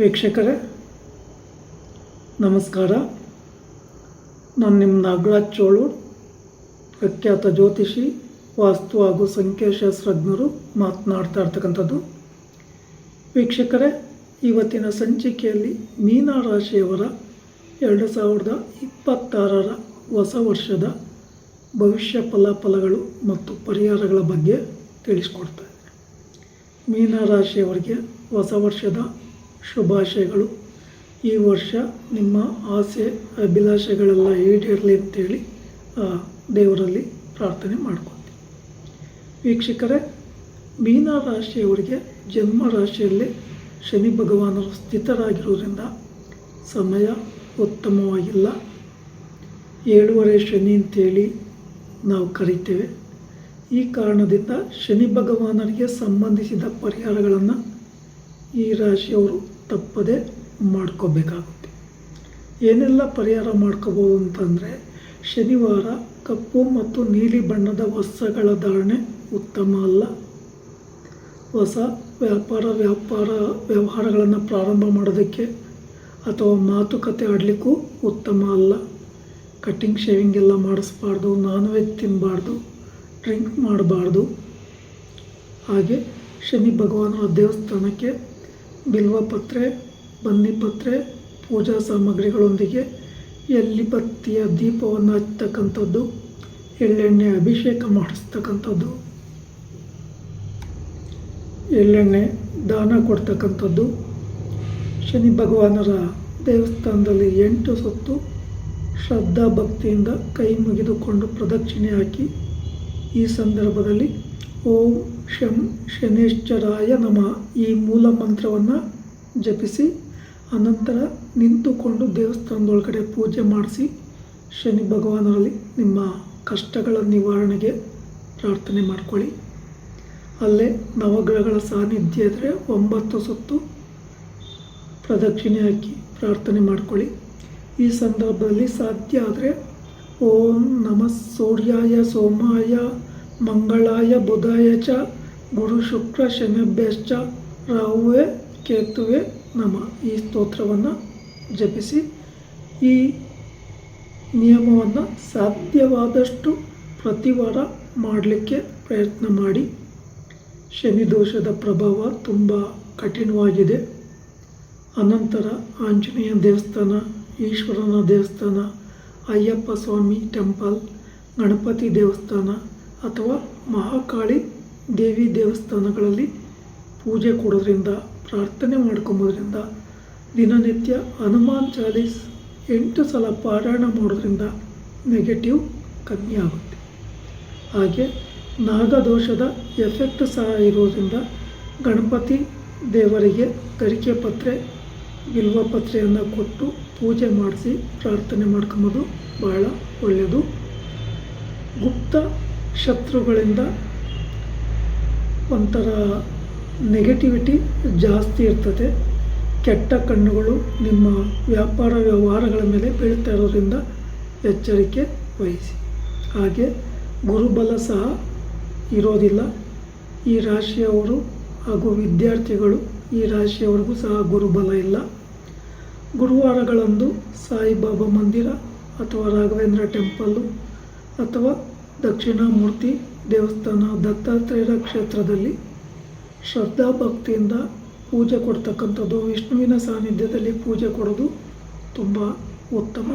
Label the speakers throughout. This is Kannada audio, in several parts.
Speaker 1: ವೀಕ್ಷಕರೇ, ನಮಸ್ಕಾರ. ನಾನು ನಿಮ್ಮ ನಾಗರಾಜ್ ಚೋಳು ಪ್ರಖ್ಯಾತ ಜ್ಯೋತಿಷಿ, ವಾಸ್ತು ಹಾಗೂ ಸಂಖ್ಯಾಶಾಸ್ತ್ರಜ್ಞರು ಮಾತನಾಡ್ತಾ ಇರ್ತಕ್ಕಂಥದ್ದು. ವೀಕ್ಷಕರೇ, ಇವತ್ತಿನ ಸಂಚಿಕೆಯಲ್ಲಿ ಮೀನ ರಾಶಿಯವರ ಎರಡು ಸಾವಿರದ ಇಪ್ಪತ್ತಾರರ ಹೊಸ ವರ್ಷದ ಭವಿಷ್ಯ ಫಲಾಫಲಗಳು ಮತ್ತು ಪರಿಹಾರಗಳ ಬಗ್ಗೆ ತಿಳಿಸ್ಕೊಡ್ತಾ ಇದ್ದೀನಿ. ಮೀನ ರಾಶಿಯವರಿಗೆ ಹೊಸ ವರ್ಷದ ಶುಭಾಶಯಗಳು. ಈ ವರ್ಷ ನಿಮ್ಮ ಆಸೆ, ಅಭಿಲಾಷೆಗಳೆಲ್ಲ ಈಡೇರಲಿ ಅಂತೇಳಿ ದೇವರಲ್ಲಿ ಪ್ರಾರ್ಥನೆ ಮಾಡ್ಕೊತೀವಿ ವೀಕ್ಷಕರೇ, ಮೀನ ರಾಶಿಯವರಿಗೆ ಜನ್ಮ ರಾಶಿಯಲ್ಲಿ ಶನಿ ಭಗವಾನರು ಸ್ಥಿತರಾಗಿರೋದ್ರಿಂದ ಸಮಯ ಉತ್ತಮವಾಗಿಲ್ಲ. ಏಳುವರೆ ಶನಿ ಅಂತೇಳಿ ನಾವು ಕರಿತೇವೆ. ಈ ಕಾರಣದಿಂದ ಶನಿ ಭಗವಾನರಿಗೆ ಸಂಬಂಧಿಸಿದ ಪರಿಹಾರಗಳನ್ನು ಈ ರಾಶಿಯವರು ತಪ್ಪದೆ ಮಾಡ್ಕೋಬೇಕಾಗುತ್ತೆ. ಏನೆಲ್ಲ ಪರಿಹಾರ ಮಾಡ್ಕೋಬೋದು ಅಂತಂದರೆ, ಶನಿವಾರ ಕಪ್ಪು ಮತ್ತು ನೀಲಿ ಬಣ್ಣದ ವಸ್ತ್ರಗಳ ಧಾರಣೆ ಉತ್ತಮ ಅಲ್ಲ. ಹೊಸ ವ್ಯಾಪಾರ ವ್ಯಾಪಾರ ವ್ಯವಹಾರಗಳನ್ನು ಪ್ರಾರಂಭ ಮಾಡೋದಕ್ಕೆ ಅಥವಾ ಮಾತುಕತೆ ಆಡಲಿಕ್ಕೂ ಉತ್ತಮ ಅಲ್ಲ. ಕಟ್ಟಿಂಗ್ ಶೇವಿಂಗ್ ಎಲ್ಲ ಮಾಡಿಸ್ಬಾರ್ದು ನಾನ್ ವೆಜ್ ತಿನ್ನಬಾರ್ದು ಡ್ರಿಂಕ್ ಮಾಡಬಾರ್ದು. ಹಾಗೆ ಶನಿ ಭಗವಾನರ ದೇವಸ್ಥಾನಕ್ಕೆ ಬಿಲ್ವಪತ್ರೆ ಬನ್ನಿಪತ್ರೆ ಪೂಜಾ ಸಾಮಗ್ರಿಗಳೊಂದಿಗೆ ಎಲ್ಲಿ ಬತ್ತಿಯ ದೀಪವನ್ನು ಹಚ್ಚತಕ್ಕಂಥದ್ದು, ಎಳ್ಳೆಣ್ಣೆ ಅಭಿಷೇಕ ಮಾಡಿಸ್ತಕ್ಕಂಥದ್ದು, ಎಳ್ಳೆಣ್ಣೆ ದಾನ ಕೊಡ್ತಕ್ಕಂಥದ್ದು. ಶನಿ ಭಗವಾನರ ದೇವಸ್ಥಾನದಲ್ಲಿ ಎಂಟು ಸುತ್ತು ಶ್ರದ್ಧಾ ಭಕ್ತಿಯಿಂದ ಕೈ ಮುಗಿದುಕೊಂಡು ಪ್ರದಕ್ಷಿಣೆ ಹಾಕಿ ಈ ಸಂದರ್ಭದಲ್ಲಿ ಓಂ ಶಂ ಶನೇಶ್ವರಾಯ ನಮಃ. ಈ ಮೂಲ ಮಂತ್ರವನ್ನು ಜಪಿಸಿ, ಅನಂತರ ನಿಂತುಕೊಂಡು ದೇವಸ್ಥಾನದೊಳಗಡೆ ಪೂಜೆ ಮಾಡಿಸಿ, ಶನಿ ಭಗವಾನರಲ್ಲಿ ನಿಮ್ಮ ಕಷ್ಟಗಳ ನಿವಾರಣೆಗೆ ಪ್ರಾರ್ಥನೆ ಮಾಡ್ಕೊಳ್ಳಿ. ಅಲ್ಲೇ ನವಗ್ರಹಗಳ ಸಾನ್ನಿಧ್ಯ ಇದ್ದರೆ ಒಂಬತ್ತು ಸುತ್ತು ಪ್ರದಕ್ಷಿಣೆ ಹಾಕಿ ಪ್ರಾರ್ಥನೆ ಮಾಡ್ಕೊಳ್ಳಿ. ಈ ಸಂದರ್ಭದಲ್ಲಿ ಸಾಧ್ಯ ಆದರೆ ಓಂ ನಮಃ ಸೂರ್ಯಾಯ ಸೋಮಾಯ ಮಂಗಳಾಯ ಬುಧಾಯ ಚ, ಗುರು ಶುಕ್ರ ಶನಿಭ್ಯಶ್ಚ, ರಾಹುವೆ ಕೇತುವೆ ನಮ. ಈ ಸ್ತೋತ್ರವನ್ನು ಜಪಿಸಿ ಈ ನಿಯಮವನ್ನು ಸಾಧ್ಯವಾದಷ್ಟು ಪ್ರತಿವಾರ ಮಾಡಲಿಕ್ಕೆ ಪ್ರಯತ್ನ ಮಾಡಿ. ಶನಿ ದೋಷದ ಪ್ರಭಾವ ತುಂಬ ಕಠಿಣವಾಗಿದೆ. ಅನಂತರ ಆಂಜನೇಯ ದೇವಸ್ಥಾನ, ಈಶ್ವರನ ದೇವಸ್ಥಾನ, ಅಯ್ಯಪ್ಪ ಸ್ವಾಮಿ ಟೆಂಪಲ್, ಗಣಪತಿ ದೇವಸ್ಥಾನ ಅಥವಾ ಮಹಾಕಾಳಿ ದೇವಿ ದೇವಸ್ಥಾನಗಳಲ್ಲಿ ಪೂಜೆ ಕೊಡೋದ್ರಿಂದ, ಪ್ರಾರ್ಥನೆ ಮಾಡ್ಕೊಂಬೋದ್ರಿಂದ, ದಿನನಿತ್ಯ ಹನುಮಾನ್ ಚಾಲೀಸ್ ಎಂಟು ಸಲ ಪಾರಾಯಣ ಮಾಡೋದ್ರಿಂದ ನೆಗೆಟಿವ್ ಕಮ್ಮಿ ಆಗುತ್ತೆ. ಹಾಗೆ ನಾಗದೋಷದ ಎಫೆಕ್ಟ್ ಸಹ ಇರೋದ್ರಿಂದ ಗಣಪತಿ ದೇವರಿಗೆ ಗರಿಕೆ ಪತ್ರೆ, ಬಿಲ್ವ ಪತ್ರೆಯನ್ನು ಕೊಟ್ಟು ಪೂಜೆ ಮಾಡಿಸಿ ಪ್ರಾರ್ಥನೆ ಮಾಡ್ಕೊಂಬೋದು ಬಹಳ ಒಳ್ಳೆಯದು. ಗುಪ್ತ ಶತ್ರುಗಳಿಂದ ಒಂಥರ ನೆಗೆಟಿವಿಟಿ ಜಾಸ್ತಿ ಇರ್ತದೆ. ಕೆಟ್ಟ ಕಣ್ಣುಗಳು ನಿಮ್ಮ ವ್ಯಾಪಾರ ವ್ಯವಹಾರಗಳ ಮೇಲೆ ಬೀಳ್ತಾ ಇರೋದ್ರಿಂದ ಎಚ್ಚರಿಕೆ ವಹಿಸಿ. ಹಾಗೆ ಗುರುಬಲ ಸಹ ಇರೋದಿಲ್ಲ. ಈ ರಾಶಿಯವರು ಹಾಗೂ ವಿದ್ಯಾರ್ಥಿಗಳು ಈ ರಾಶಿಯವರಿಗೂ ಸಹ ಗುರುಬಲ ಇಲ್ಲ. ಗುರುವಾರಗಳಂದು ಸಾಯಿಬಾಬಾ ಮಂದಿರ ಅಥವಾ ರಾಘವೇಂದ್ರ ಟೆಂಪಲ್ಲು ಅಥವಾ ದಕ್ಷಿಣಾಮೂರ್ತಿ ದೇವಸ್ಥಾನ ದತ್ತಾತ್ರೇಯರ ಕ್ಷೇತ್ರದಲ್ಲಿ ಶ್ರದ್ಧಾ ಭಕ್ತಿಯಿಂದ ಪೂಜೆ ಕೊಡ್ತಕ್ಕಂಥದ್ದು, ವಿಷ್ಣುವಿನ ಸಾನ್ನಿಧ್ಯದಲ್ಲಿ ಪೂಜೆ ಕೊಡೋದು ತುಂಬ ಉತ್ತಮ.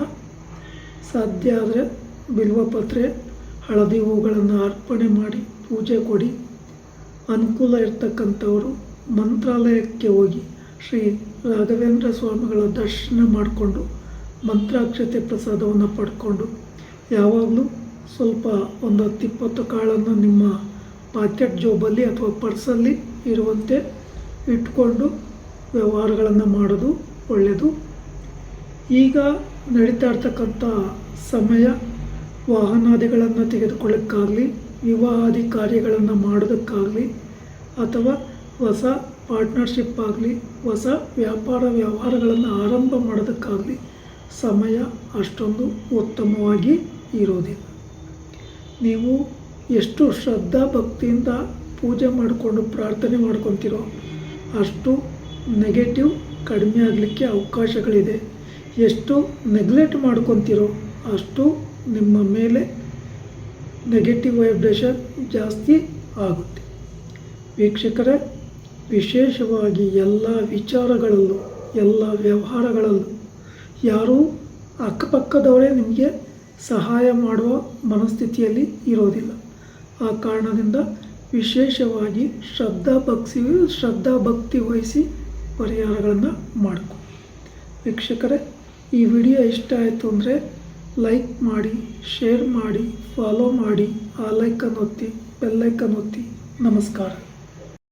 Speaker 1: ಸಾಧ್ಯ ಆದರೆ ಬಿಲ್ವಪತ್ರೆ, ಹಳದಿ ಹೂಗಳನ್ನು ಅರ್ಪಣೆ ಮಾಡಿ ಪೂಜೆ ಕೊಡಿ. ಅನುಕೂಲ ಇರ್ತಕ್ಕಂಥವರು ಮಂತ್ರಾಲಯಕ್ಕೆ ಹೋಗಿ ಶ್ರೀ ರಾಘವೇಂದ್ರ ಸ್ವಾಮಿಗಳ ದರ್ಶನ ಮಾಡಿಕೊಂಡು ಮಂತ್ರಾಕ್ಷತೆ ಪ್ರಸಾದವನ್ನು ಪಡ್ಕೊಂಡು ಯಾವಾಗಲೂ ಸ್ವಲ್ಪ ಒಂದು ಹತ್ತಿಪ್ಪತ್ತು ಕಾಳನ್ನು ನಿಮ್ಮ ಪಾಕೆಟ್ ಜೋಬಲ್ಲಿ ಅಥವಾ ಪರ್ಸಲ್ಲಿ ಇರುವಂತೆ ಇಟ್ಕೊಂಡು ವ್ಯವಹಾರಗಳನ್ನು ಮಾಡೋದು ಒಳ್ಳೆಯದು. ಈಗ ನಡೀತಾ ಇರ್ತಕ್ಕಂಥ ಸಮಯ ವಾಹನಾದಿಗಳನ್ನು ತೆಗೆದುಕೊಳ್ಳೋಕ್ಕಾಗಲಿ ವಿವಾಹಾದಿ ಕಾರ್ಯಗಳನ್ನು ಮಾಡೋದಕ್ಕಾಗಲಿ, ಅಥವಾ ಹೊಸ ಪಾರ್ಟ್ನರ್ಶಿಪ್ ಆಗಲಿ, ಹೊಸ ವ್ಯಾಪಾರ ವ್ಯವಹಾರಗಳನ್ನು ಆರಂಭ ಮಾಡೋದಕ್ಕಾಗಲಿ ಸಮಯ ಅಷ್ಟೊಂದು ಉತ್ತಮವಾಗಿ ಇರೋದಿಲ್ಲ. ನೀವು ಎಷ್ಟು ಶ್ರದ್ಧಾ ಭಕ್ತಿಯಿಂದ ಪೂಜೆ ಮಾಡಿಕೊಂಡು ಪ್ರಾರ್ಥನೆ ಮಾಡ್ಕೊತೀರೋ ಅಷ್ಟು ನೆಗೆಟಿವ್ ಕಡಿಮೆ ಆಗಲಿಕ್ಕೆ ಅವಕಾಶಗಳಿದೆ. ಎಷ್ಟು ನೆಗ್ಲೆಕ್ಟ್ ಮಾಡ್ಕೊತೀರೋ ಅಷ್ಟು ನಿಮ್ಮ ಮೇಲೆ ನೆಗೆಟಿವ್ ವೈಬ್ರೇಷನ್ ಜಾಸ್ತಿ ಆಗುತ್ತೆ. ವೀಕ್ಷಕರೇ, ವಿಶೇಷವಾಗಿ ಎಲ್ಲ ವಿಚಾರಗಳಲ್ಲೂ, ಎಲ್ಲ ವ್ಯವಹಾರಗಳಲ್ಲೂ ಯಾರೂ ಅಕ್ಕಪಕ್ಕದವರೇ ನಿಮಗೆ ಸಹಾಯ ಮಾಡುವ ಮನಸ್ಥಿತಿಯಲ್ಲಿ ಇರೋದಿಲ್ಲ. ಆ ಕಾರಣದಿಂದ ವಿಶೇಷವಾಗಿ ಶ್ರದ್ಧಾ ಭಕ್ತಿ ಶ್ರದ್ಧಾ ಭಕ್ತಿ ವಹಿಸಿ ಪರಿಹಾರಗಳನ್ನು ಮಾಡಿಕೊ. ವೀಕ್ಷಕರೇ, ಈ ವಿಡಿಯೋ ಇಷ್ಟ ಆಯಿತು ಅಂದರೆ ಲೈಕ್ ಮಾಡಿ, ಶೇರ್ ಮಾಡಿ, ಫಾಲೋ ಮಾಡಿ, ಆ ಲೈಕನ್ನು ಒತ್ತಿ ಬೆಲ್ಲೈಕನ್ ಒತ್ತಿ. ನಮಸ್ಕಾರ.